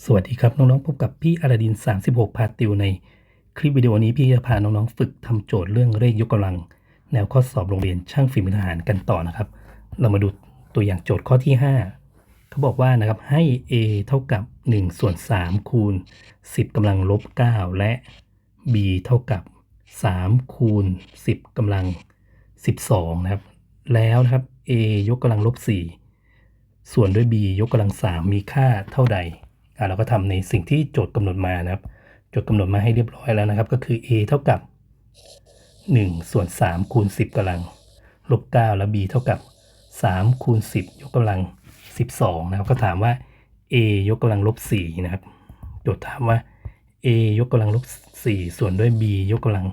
สวัสดีครับน้องๆพบกับพี่อรดิน 36 พาติวในคลิปวิดีโอนี้พี่จะพาน้องๆฝึกทำโจทย์เรื่องเลขยกกำลัง แนวข้อสอบโรงเรียนช่างฝีมือทหารกันต่อนะครับ เรามาดูตัวอย่างโจทย์ข้อที่ 5 เขาบอกว่านะครับให้ a เท่ากับ1ส่วน3คูณ 10กำลังลบ 9 และ b เท่ากับ 3 คูณ 10กำลัง 12 นะครับ แล้วนะครับ a ยกกำลังลบ 4 ส่วนด้วย b ยกกำลัง 3 มีค่าเท่าใด เราก็ทำในสิ่งที่โจทย์กำหนดมานะครับโจทย์กำหนดมาให้เรียบร้อยแล้วนะครับ ก็คือ a เท่ากับ 1 ส่วน 3 คูณ 10กำลังลบ9แล้ว b เท่ากับ 3 คูณ 10 ยกกำลัง 12 นะครับ ก็ถามว่า a ยกกำลังลบ4นะครับ โจทย์ถามว่า a ยกกำลังลบ4ส่วนด้วย b ยกกำลัง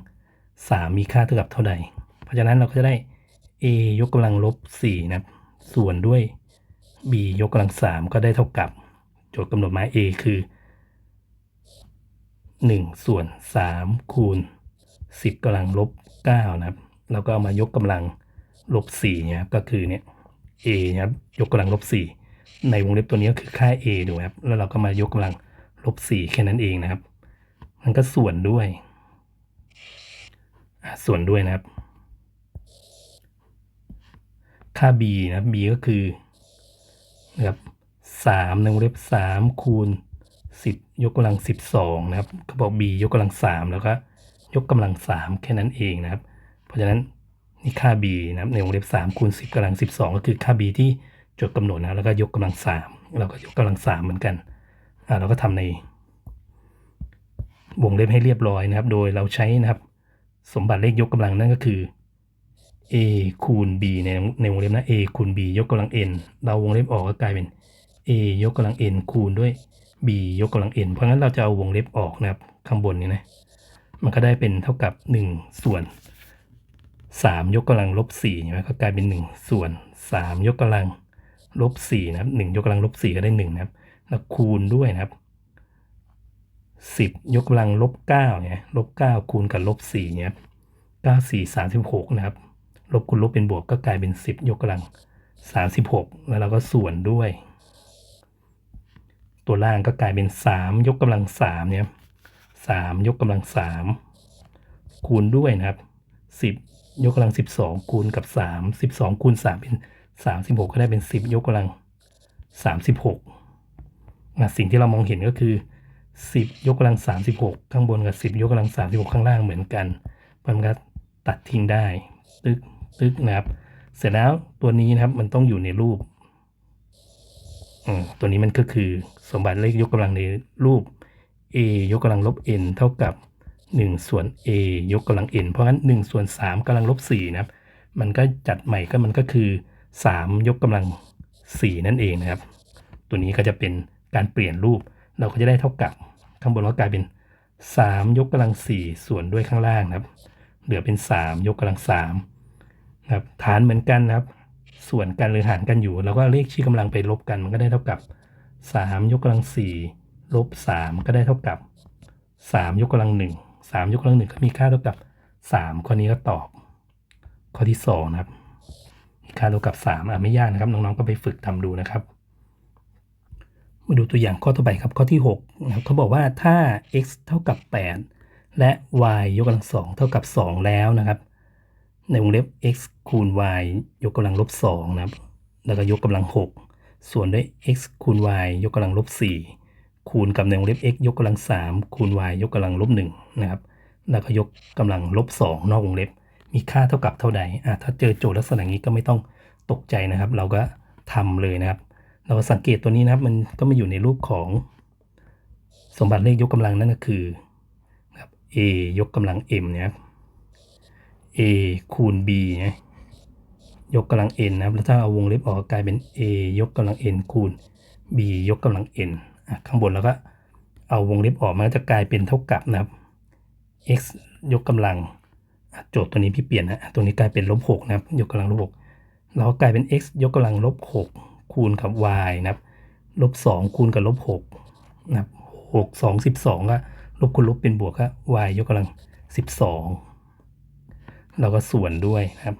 3 มีค่าเท่ากับเท่าใด เพราะฉะนั้นเราก็จะได้ a ยกกำลังลบ4นะครับ ส่วนด้วย b ยกกำลัง 3 ก็ได้เท่ากับ โจทย์กำหนดมา a คือ 1 ส่วน 3 คูณ 10กำลังลบ 9 นะครับ แล้วก็มายกกำลังลบ4นะครับก็คือเนี่ย a นะครับยกกำลังลบ 4 ในวงเล็บตัวนี้ก็คือค่า a ดูครับ แล้วเราก็มายกกำลังลบ 4 แค่นั้นเองนะครับ มันก็ส่วนด้วยอะส่วนด้วยนะครับ ค่า b นะครับ b ก็คือนะครับ สามในวงเล็บสามคูณสิบยกกำลังสิบสองนะครับเขาบอก b ยกกำลังสามแล้วก็ยกกำลังสามแค่นั้นเองนะครับ เพราะฉะนั้นนี่ค่า b นะครับในวงเล็บสามคูณสิบกำลังสิบสองก็คือค่า b ที่จทย์กำหนดนะแล้วก็ยกกำลังสามเราก็ยกกำลังสามเหมือนกันอ่าเราก็ทำในวงเล็บให้เรียบร้อยนะครับ โดยเราใช้นะครับ สมบัติเลขยกกำลังนั่นก็คือ a คูณ b ในในวงเล็บนะ a คูณ b ยกกำลัง n เราวงเล็บออกก็กลายเป็น a ยกกำลัง n คูณด้วย b ยกกำลัง n เพราะงั้นเราจะเอาวงเล็บออกนะครับ ข้างบนนี้นะ มันก็ได้เป็นเท่ากับ 1 ส่วน 3 ยกกำลังลบ4ใช่ไหมก็กลายเป็น 1 ส่วน 3 ยกกำลังลบ4นะครับ1ยกกำลังลบ4ก็ได้1นะครับ แล้วคูณด้วยนะครับ10ยกกำลังลบ9เนี่ยลบ9คูณกับลบ4เนี่ย9 4 36นะครับ ลบคูณลบเป็นบวกก็กลายเป็น10ยกกำลัง36แล้วเราก็ส่วนด้วย ตัวล่างก็กลายเป็น 3 ยกกำลัง3เนี่ย3ยกกำลัง 3 คูณด้วยนะครับ 10 ยกกำลัง 12 คูณกับ 3 12 คูณ 3 เป็น 36 ก็ได้เป็น 10 ยกกำลัง 36นะสิ่งที่เรามองเห็นก็คือ 10 ยกกำลัง 36 ข้างบนกับ 10 ยกกำลัง 36 ข้างล่างเหมือนกันมันก็ตัดทิ้งได้ ตึกตึกนะครับ เสร็จแล้วตัวนี้นะครับมันต้องอยู่ในรูป ตัวนี้มันก็คือสมบัติเลขยกกำลังในรูป a ยกกำลังลบ n เท่ากับ 1 ส่วน a ยกกำลัง n เพราะงั้น 1 ส่วน 3กำลังลบ4นะครับ มันก็จัดใหม่ก็มันก็คือ 3 ยกกำลัง 4 นั่นเองนะครับ ตัวนี้ก็จะเป็นการเปลี่ยนรูป เราก็จะได้เท่ากับ ข้างบนก็กลายเป็น 3 ยกกำลัง 4 ส่วนด้วยข้างล่างนะครับ เหลือเป็น 3 ยกกำลัง3นะครับฐานเหมือนกันนะครับ ส่วนกันหรือหารกันอยู่เราก็เลขชี้กำลังไปลบกันมันก็ได้เท่ากับ 3 ยกกำลัง4ลบ3ก็ได้เท่ากับ 3 ยกกำลัง 1 3 ยกกำลัง1ก็มีค่าเท่ากับ 3 ข้อนี้ก็ตอบ ข้อที่ 2 นะครับ มีค่าเท่ากับ 3 อะไม่ยากนะครับ น้องๆก็ไปฝึกทำดูนะครับ มาดูตัวอย่างข้อต่อไปครับ ข้อที่6นะครับเขาบอกว่าถ้า x เท่ากับ 8 และ y ยกกำลัง2เท่ากับ 2 แล้วนะครับ ในวงเล็บ x คูณ y ยกกำลังลบ2นะครับ แล้วก็ยกกำลัง 6 ส่วนด้วย x คูณ y ยกกำลังลบ4คูณกับในวงเล็บ x ยกกำลัง 3 คูณ y ยกกำลังลบ1นะครับ แล้วก็ยกกำลังลบ2นอกวงเล็บ มีค่าเท่ากับเท่าใดอะถ้าเจอโจทย์ลักษณะนี้ก็ไม่ต้องตกใจนะครับ เราก็ทำเลยนะครับ เราสังเกตตัวนี้นะครับ มันก็มาอยู่ในรูปของ สมบัติเลขยกกำลังนั่นก็คือ a ยกกำลัง m นะครับ a คูณ b นะยกกำลัง n นะครับ แล้วถ้าเอาวงเล็บออกกลายเป็น a ยกกำลัง n คูณ b ยกกำลัง n อะข้างบนแล้วก็เอาวงเล็บออกมันก็จะกลายเป็นเท่ากับนะครับ x ยกกำลังโจทย์ตัวนี้พี่เปลี่ยนนะตัวนี้กลายเป็นลบหกนะครับ ยกกำลังลบหกเราก็กลายเป็น x ยกกำลังลบหกคูณกับ y นะครับลบสองคูณกับลบหกนะครับหกสองสิบสองก็ลบคูณลบเป็นบวกก็ y ยกกำลังสิบสอง เราก็ส่วนด้วยนะครับ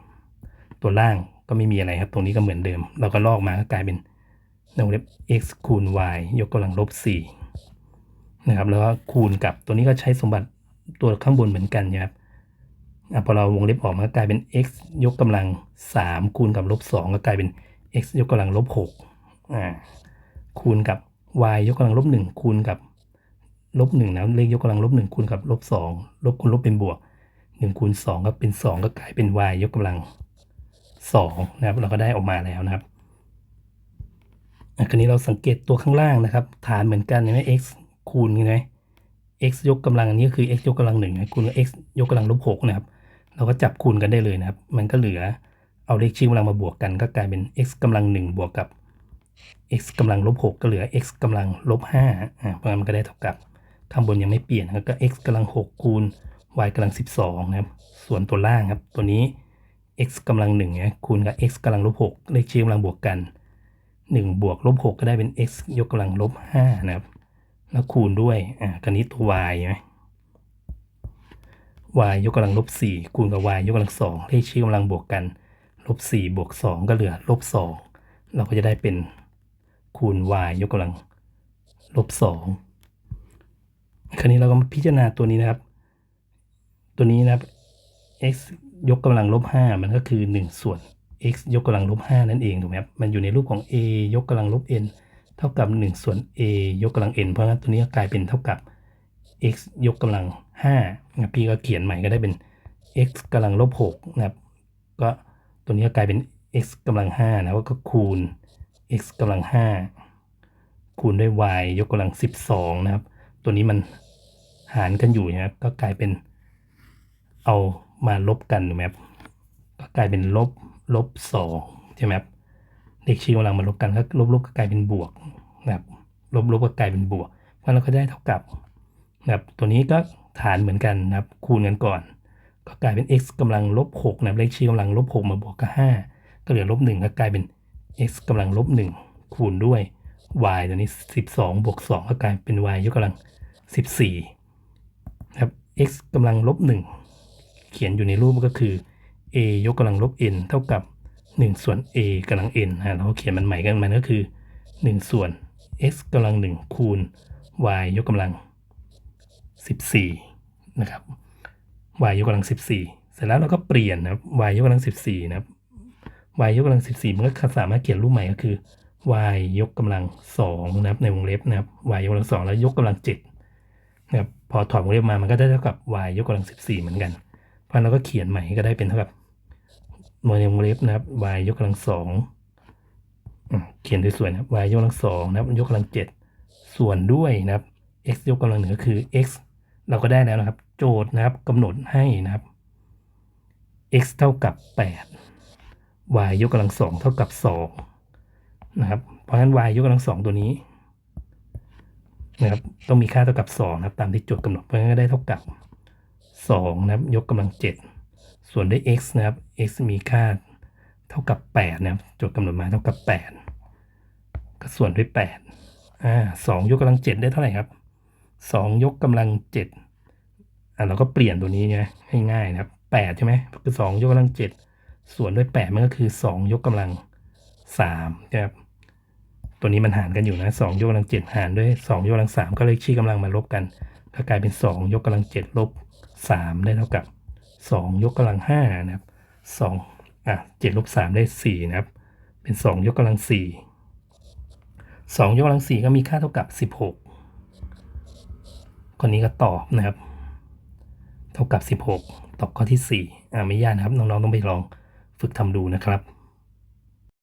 ตัวล่างก็ไม่มีอะไรครับ ตรงนี้ก็เหมือนเดิม เราก็ลอกมาก็กลายเป็นวงเล็บ x คูณ y ยกกำลังลบ4นะครับ แล้วก็คูณกับตัวนี้ก็ใช้สมบัติตัวข้างบนเหมือนกันนะครับอพอเราวงเล็บออกมันก็กลายเป็น x ยกกำลัง 3 คูณกับลบ2ก็กลายเป็น x ยกกำลังลบ6อ่าคูณกับ y ยกกำลังลบ1คูณกับลบ1นะเลขยกกำลังลบ1คูณกับลบ2ลบคูณลบเป็นบวก 1คูณ2ก็เป็น 2 ก็กลายเป็น y ยกกำลัง2นะครับ เราก็ได้ออกมาแล้วนะครับอะคราวนี้เราสังเกตตัวข้างล่างนะครับ ฐานเหมือนกันใช่ไหม x คูณใช่ไหม x ยกกำลังอันนี้ก็คือ x ยกกำลังหนึ่งนะคูณ x ยกกำลังลบหกนะครับ เราก็จับคูณกันได้เลยนะครับ มันก็เหลือเอาเลขชี้กำลังมาบวกกัน ก็กลายเป็น x กำลังหนึ่งบวกกับ x กำลังลบหกก็เหลือ x กำลังลบห้าอ่าเพราะงั้นมันก็ได้เท่ากับข้างบนยังไม่เปลี่ยนนะก็ x กำลังหกคูณ y กำลังสิบสองนะครับ ส่วนตัวล่างครับ ตัวนี้ x กำลังหนึ่งนะคูณกับ x กำลังลบหกเลขชี้กำลังบวกกัน 1 บวกลบ6ก็ได้เป็น x ยกกำลังลบ5นะครับ แล้วคูณด้วย อ่าคราวนี้ตัว y ใช่ไหม y ยกกำลังลบ4คูณกับ y ยกกำลัง2เลขชี้กำลังบวกกัน ลบ4บวก2ก็เหลือลบ2เราก็จะได้เป็นคูณ y ยกกำลังลบ2คราวนี้เราก็มาพิจารณาตัวนี้นะครับ ตัวนี้นะครับ x ยกกำลังลบ5มันก็คือ 1 ส่วน x ยกกำลังลบ5นั่นเองถูกไหมครับ มันอยู่ในรูปของ a ยกกำลังลบ n เท่ากับ 1 ส่วน a ยกกำลัง n เพราะฉะนั้นตัวนี้ก็กลายเป็นเท่ากับ x ยกกำลัง5นะพี่ก็เขียนใหม่ก็ได้เป็น x กำลังลบ6นะครับ ก็ตัวนี้ก็กลายเป็น x กำลัง5นะก็คูณ x กำลัง5คูณด้วย y ยกกำลัง 12 นะครับ ตัวนี้มันหารกันอยู่นะครับ ก็กลายเป็น เอามาลบกันถูกไหมครับก็กลายเป็นลบลบสองใช่ไหมครับเลขชี้กำลังมาลบกันก็ลบลบก็กลายเป็นบวกนะครับลบลบก็กลายเป็นบวกเพราะเราก็ได้เท่ากับนะครับตัวนี้ก็ฐานเหมือนกันนะครับ คูณกันก่อน ก็กลายเป็น x กำลังลบหกนะครับเลขชี้กำลังลบหกมาบวกกับห้าก็เหลือลบหนึ่งก็กลายเป็น x กำลังลบหนึ่งคูณด้วย y ตัวนี้สิบสองบวกสองก็กลายเป็น y ยกกำลังสิบสี่นะครับ x กำลังลบหนึ่ง เขียนอยู่ในรูปก็คือ a ยกกำลังลบ n เท่ากับ 1 ส่วน a กำลัง n นะเราเขียนมันใหม่กันมันก็คือ 1 ส่วน x กำลัง 1 คูณ y ยกกำลัง 14 นะครับ y ยกกำลัง 14 เสร็จแล้วเราก็เปลี่ยนนะครับ y ยกกำลัง 14 นะครับ y ยกกำลัง 14 มันก็สามารถเขียนรูปใหม่ก็คือ y ยกกำลัง 2 นะครับในวงเล็บนะครับ y ยกกำลัง 2 แล้วยกกำลัง7นะครับพอถอดวงเล็บมามันก็ได้เท่ากับ y ยกกำลัง 14 เหมือนกัน เพราะเราก็เขียนใหม่ก็ได้เป็นเท่ากับโมเลวงเล็บนะครับ y ยกกำลังสองเขียนสวยๆนะครับ y ยกกำลังสองนะครับ ยกกำลังเจ็ดส่วนด้วยนะครับ x ยกกำลังหนึ่งก็คือ x เราก็ได้แล้วนะครับ โจทย์นะครับกำหนดให้นะครับ x เท่ากับ 8 y ยกกำลังสองเท่ากับ2นะครับ เพราะฉะนั้น y ยกกำลังสองตัวนี้นะครับต้องมีค่าเท่ากับ2นะครับตามที่โจทย์กำหนดเพราะฉะนั้นก็ได้เท่ากับ 2 นะครับ ยกกำลัง 7 ส่วนด้วย x นะครับ x มีค่าเท่ากับ 8 นะครับโจทย์กำหนดมาเท่ากับ 8 ก็ส่วนด้วย8อ่า2ยกกำลัง 7 ได้เท่าไหร่ครับ 2 ยกกำลัง 7อ่าเราก็เปลี่ยนตัวนี้ไงง่ายนะครับ 8 ใช่ไหมคือ 2 ยกกำลัง 7 ส่วนด้วย 8 มันก็คือ 2 ยกกำลัง3นะครับตัวนี้มันหารกันอยู่นะ2ยกกำลัง7หารด้วย 2 ยกกำลัง3ก็เลยชี้กำลังมาลบกันก็กลายเป็น 2 ยกกำลัง7ลบ 3 ได้เท่ากับ 2 ยกกำลัง5นะครับ2อะ7ลบ3ได้ 4 นะครับ เป็น 2 ยกกำลัง 4 2 ยกกำลัง 4 ก็มีค่าเท่ากับ 16 คนนี้ก็ตอบนะครับ เท่ากับ 16 ตอบข้อที่ 4 อ่าไม่ยากนะครับ น้องๆ ต้องไปลองฝึกทำดูนะครับ